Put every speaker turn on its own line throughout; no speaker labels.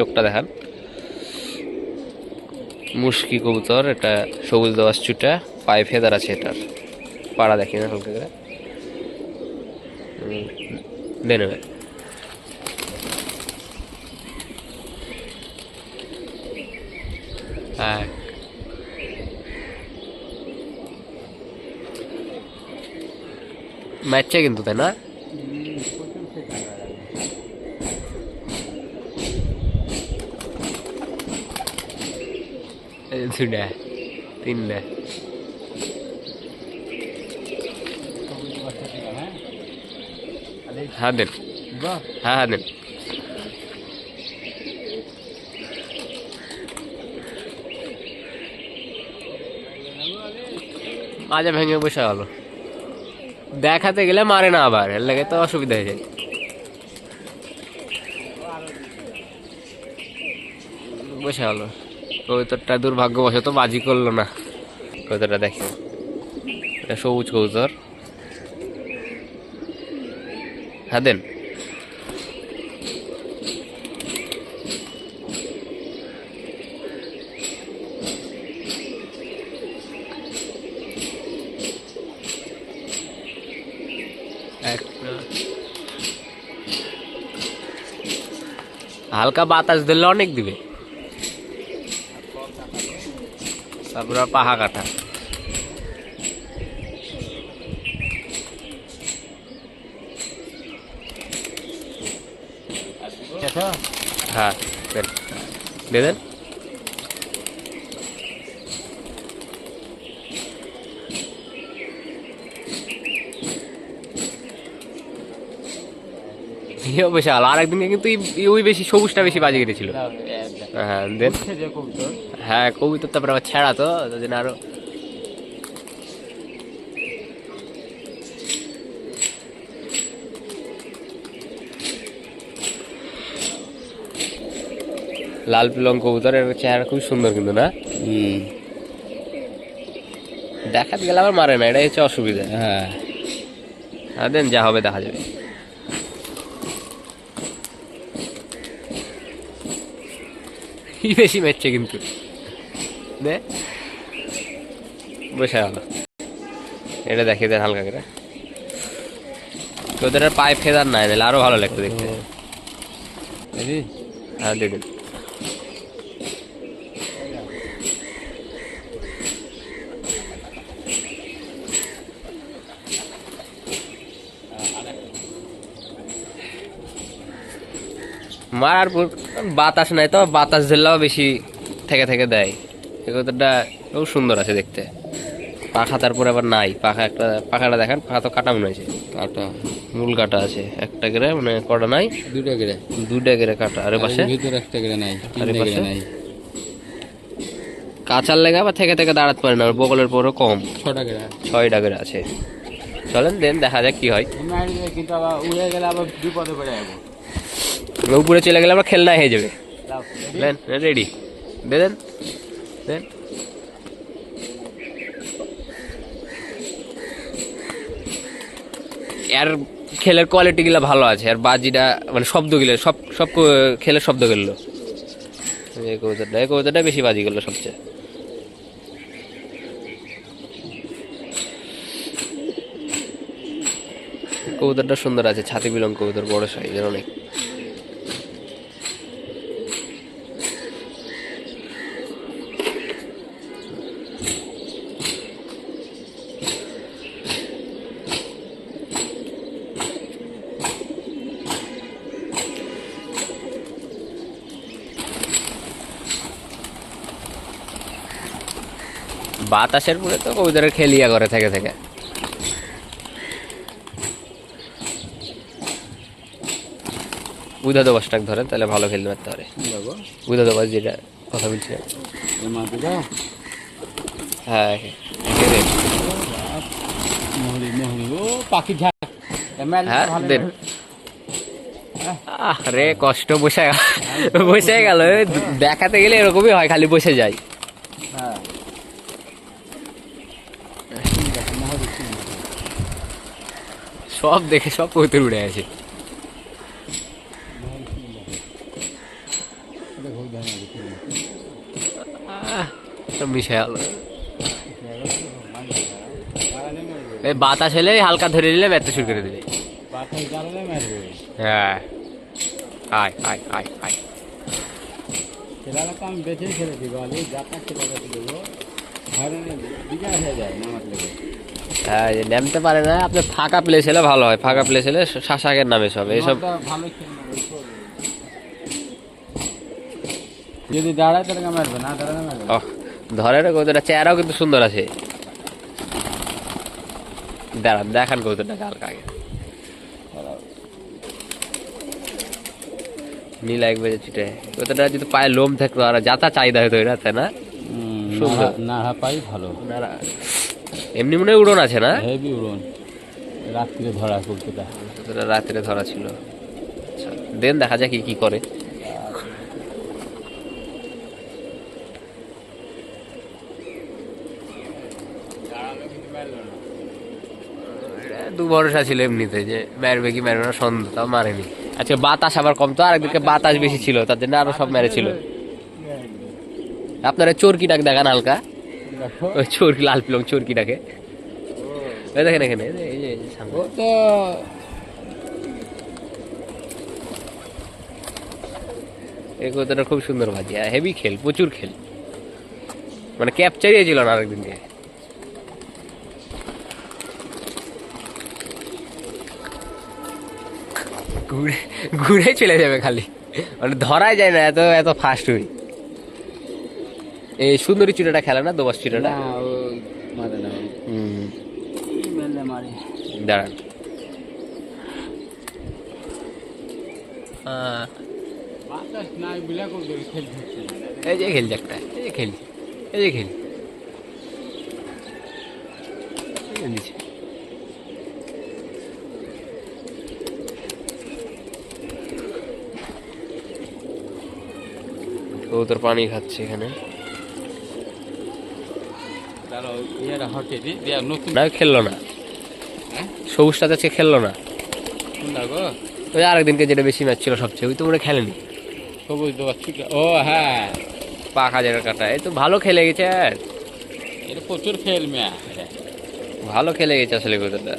চোখটা দেখান। মুশকি কবুতর এটা সবুজ দেওয়ার চুটা পায়ে ফেদার আছে এটার। পাড়া দেখি না হালকা করে। হুম, দে নেবে হ্যাঁ। ম্যাচে কিন্তু তাই না এই দুটা তিনটা হ্যাঁ দেন হ্যাঁ হ্যাঁ দেন মাঝে ভেঙে বসে গেল দেখাতে গেলে মারে না আবার এর লাগে তো অসুবিধা হয়ে যায় বসে গেল কবুতরটা দুর্ভাগ্যবশত বাজি করল না। কবুতরটা দেখি। এটা সবুজ কবুতর। হ্যাঁ দেন হালকা বাতাস দিলে অনেক দিবে। তারপর পাহা কাটা হ্যাঁ দেন। দিয়ে দেন। বিশাল আর একদিন কিন্তু ওই বেশি সবুজটা বেশি বাজে কেটেছিল। হ্যাঁ দেন। হ্যাঁ কবিতা তারপরে আবার ছেঁড়া তো তার জন্য আরও লাল পিলং কবুতর এর চেহারা খুব সুন্দর কিন্তু না? দেখাতে গেলে আবার মারে না এটাই হচ্ছে অসুবিধা।
হ্যাঁ।
হ্যাঁ দেন যা হবে দেখা যাবে। বেশি মেরছে কিন্তু। দে। বসে গেল এটা দেখে দেন হালকা করে। তোদের আর পায়ে ফেদার নাই নাহলে আরও ভালো লাগতো দেখতে। হ্যাঁ দিয়ে দিন মারার পর বাতাস নাই তো বাতাস ঝেললেও বেশি থেকে থেকে দেয়। এগুলোটা খুব সুন্দর আছে দেখতে। পাখা তারপরে আবার নাই পাখা একটা পাখাটা দেখেন পাখা তো কাটা মনে হয়েছে।
কাটা
মূল কাটা আছে একটা করে মানে কটা নাই?
দুটা করে
দুইটা করে কাটা আরে পাশে?
ভিতরে একটা করে নাই
আর পাশে?
নাই।
কাঁচার লেগে আবার থেকে থেকে দাঁড়াতে পারে না আর বগলের পরও কম।
ছটা করে
ছয়টা করে আছে। চলেন দেন দেখা যাক কি হয়।
কিন্তু আবার উড়ে গেলে আবার বিপদে পড়ে যাব।
উপরে চলে গেলে আমরা খেলনা হয়ে যাবে। দেন রেডি দে দেন দেন। এর খেলের কোয়ালিটি গুলা ভালো আছে আর বাজিটা মানে শব্দগুলো সব সব খেলের শব্দগুলো এই কবিতাটা এই কবিতাটা বেশি বাজি গেলো সবচেয়ে। কবুতরটা সুন্দর আছে ছাতি বিলং কবুতর বড় সাইজের অনেক। বাতাসের পরে তো কবুতরের খেলিয়া করে থেকে থেকে। উদা দোবাসটা ধরেন তাহলে ভালো খেলতে পারতে পারে। উদা দোবাস যেটা কথা বলছি। হ্যাঁ হ্যাঁ কষ্ট বসে বসে গেল। দেখাতে গেলে এরকমই হয় খালি বসে যায়
হ্যাঁ
সব দেখে সব কবুতর উড়ে আছে গেল এই বাতাস এলে হালকা ধরে নিলে ব্যর্থ শুরু করে দিলে হ্যাঁ। আয় আয় আয় আয়।
লেগে
হ্যাঁ নামতে পারে না। আপনার ফাঁকা প্লেস হলে ভালো হয়। ফাঁকা প্লেস হলে শাসাকের নামে সব এইসব
যদি দাঁড়ায় তাহলে মারবে না দাঁড়ালে মারবে না।
ওহ, ধরে না কৌতটা চেহারাও কিন্তু সুন্দর আছে। দাঁড়ান দেখান কৌতটা হালকা আগে নীলা এক বেজে ছুটে। কৌতটা যদি পায়ে লোম থাকতো আর যাতা চাহিদা হতো এটা তাই না সুন্দর।
না- পাই ভালো।
এমনি মনে হয় উড়ন আছে না?
হেভি উড়ন। রাত্রিরে ধরা কলকাতা
রাত্রে ধরা ছিল। আচ্ছা, দেন দেখা যাক কি কি করে। দু ভরসা ছিল এমনিতে যে মারবে কি মারবে না সন্দেহ তাও মারেনি। আজকে বাতাস আবার কম তো আরেকদিকে বাতাস বেশি ছিল তার জন্য আরও সব মেরেছিল। আপনারা চোরকি ডাক দেখান হালকা। ওই চোরকি লাল পিলং চোরকি ডাকে ওই দেখেন এখানে এই যে- সামনে। এই খুব সুন্দর বাজি হেভি খেল প্রচুর খেল। মানে ক্যাপচারই ছিল না আরেকদিনকে ঘুরে ঘুরে চলে যাবে খালি। মানে ধরাই যায় না এত এত ফাস্ট হই। এই সুন্দরী চুটাটা খেলে না দোবাস চুটাটা
ও মারে
হুম। দাঁড়ান। এই যে খেলছে একটা এই যে খেলছে এই যে খেল। এই যে নিচে। কবুতর পানি খাচ্ছে এখানে
দাঁড়াও ইয়েরা হটে দি দিয়া নতুন
না খেললো না।
হ্যাঁ?
সবুজটাতে আজকে খেললো না। ওই আরেকদিনকে যেটা বেশি ম্যাচ ছিল সবচেয়ে ওই তো মনে খেলেনি।
সবুজ ও হ্যাঁ।
কাটা এই তো ভালো খেলে গেছে আর।
এটা প্রচুর খেল মেয়া।
ভালো খেলে গেছে আসলে কতটা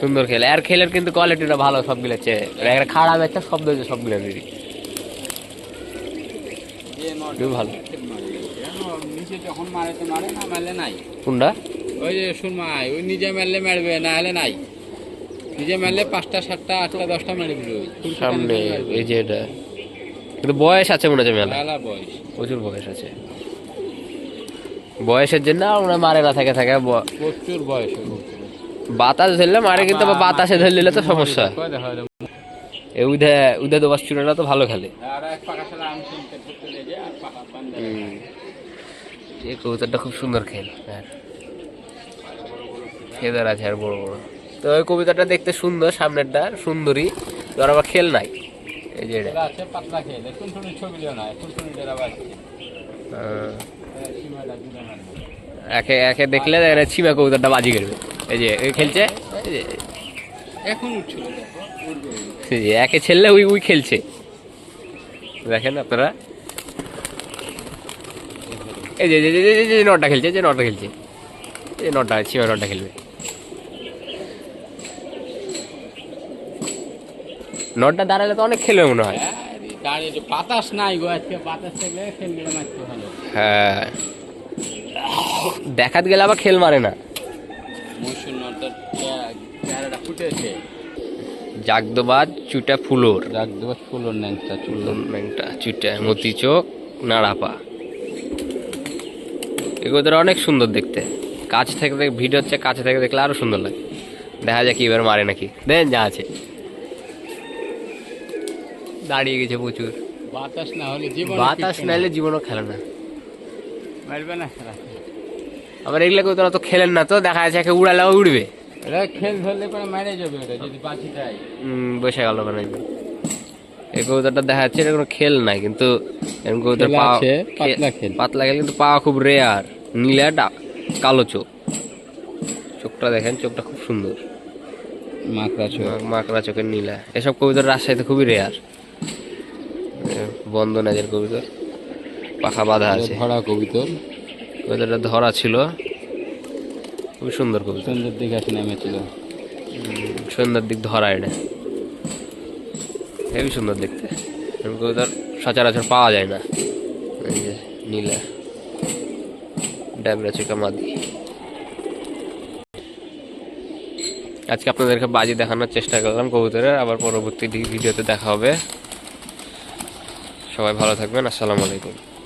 সুন্দর খেলে। আর খেলের কিন্তু কোয়ালিটিটা ভালো সবগুলো আছে একটা খারাপ একটা শব্দ হচ্ছে সবগুলো ভালো।
নিচে যখন মারে তো মারে না মারলে নাই।
কোনটা?
ওই যে শুন ওই নিজে মারলে মারবে না হলে নাই। নিজে মারলে পাঁচটা সাতটা আটটা দশটা মেরে দিল।
সামনে এই যে এটা। কিন্তু বয়স আছে মনে হচ্ছে মেলা।
মেলা বয়স।
প্রচুর বয়স আছে। বয়সের জন্য মারে না থাকে থাকে
প্রচুর বয়স
বাতাস ধরলে মারে কিন্তু বাতাসে ধরে দিলে তো সমস্যা।
দেখো, দেখো, দেখো।
এই উদে উদে দোবাস চূড়াটা তো ভালো খেলে।
আর এক পাকা শালা আমি করতে আর পাকা পান্ডা
এই কবুতরটা খুব সুন্দর খেল হ্যাঁ খেদার আছে আর বড় বড়। তো ওই কবিতাটা দেখতে সুন্দর সামনেরটা সুন্দরী আর আবার খেল নাই। এই যে একে একে দেখলে এরা ছিমা কবুতরটা বাজি করবে। এই যে খেলছে?
এখন
একে ছেলে ওই ওই খেলছে। দেখেন আপনারা। এই যে যে- নটটা খেলছে যে নটটা খেলছে। এই নটটা ছিমা নটটা খেলবে। নটটা দাঁড়ালে তো অনেক খেলবে মনে হয়।
হ্যাঁ, বাতাস নাই গো আজকে বাতাস থাকলে খেললে ভালো
হ্যাঁ দেখাত গেলে আবার খেল মারে না। জাগদবাদ চুটা ফুলোর।
দেবো ফুলোর ন্যাংটা চুল
ন্যাংটা চুটা মতি চোখ নাড়াপা। এগুলো অনেক সুন্দর দেখতে। কাছ থেকে দেখ ভিডিও হচ্ছে কাছে থেকে দেখলে আরও সুন্দর লাগে। দেখা যায় কি এবার মারে নাকি। দেন যা আছে। দাঁড়িয়ে গেছে প্রচুর।
বাতাস না হলে জীবন
বাতাস নাইলে জীবনও খেলে না।
মারবে না। খেলা
আবার এগুলো কেউ তো খেলেন না তো দেখা যাচ্ছে একে উড়ালেও উড়বে।
খেল ধরলে পরে মারে যাবে ওটা যদি বাঁচি যায়
বসে গেল মানে। এই কবুতরটা দেখা যাচ্ছে এটা কোনো খেল নাই কিন্তু কবুতর পাওয়া
পাতলা খেল।
কিন্তু পাওয়া খুব রেয়ার নীলা কালো চোখ। চোখটা দেখেন চোখটা খুব সুন্দর।
মাকড়া চোখ।
মাকড়া চোখের নীলা। এসব কবুতর রাজশাহীতে খুবই রেয়ার বন্ধ নাজের কবিতর। পাখা বাঁধা আছে।
ধরা কবিতর।
কবিতরটা ধরা ছিল। খুবই সুন্দর কবিতা
সুন্দর দিকে আসে নেমেছিল।
সুন্দর দিক ধরা এটা। হেবি সুন্দর দেখতে। এরকম কবিতার সচরাচর পাওয়া যায় না। এই যে নীলা ড্যাবরা চিকা মাদি আজকে আপনাদেরকে বাজি দেখানোর চেষ্টা করলাম কবুতরের আবার পরবর্তী ভিডিওতে দেখা হবে। সবাই ভালো থাকবেন, আসসালামু আলাইকুম।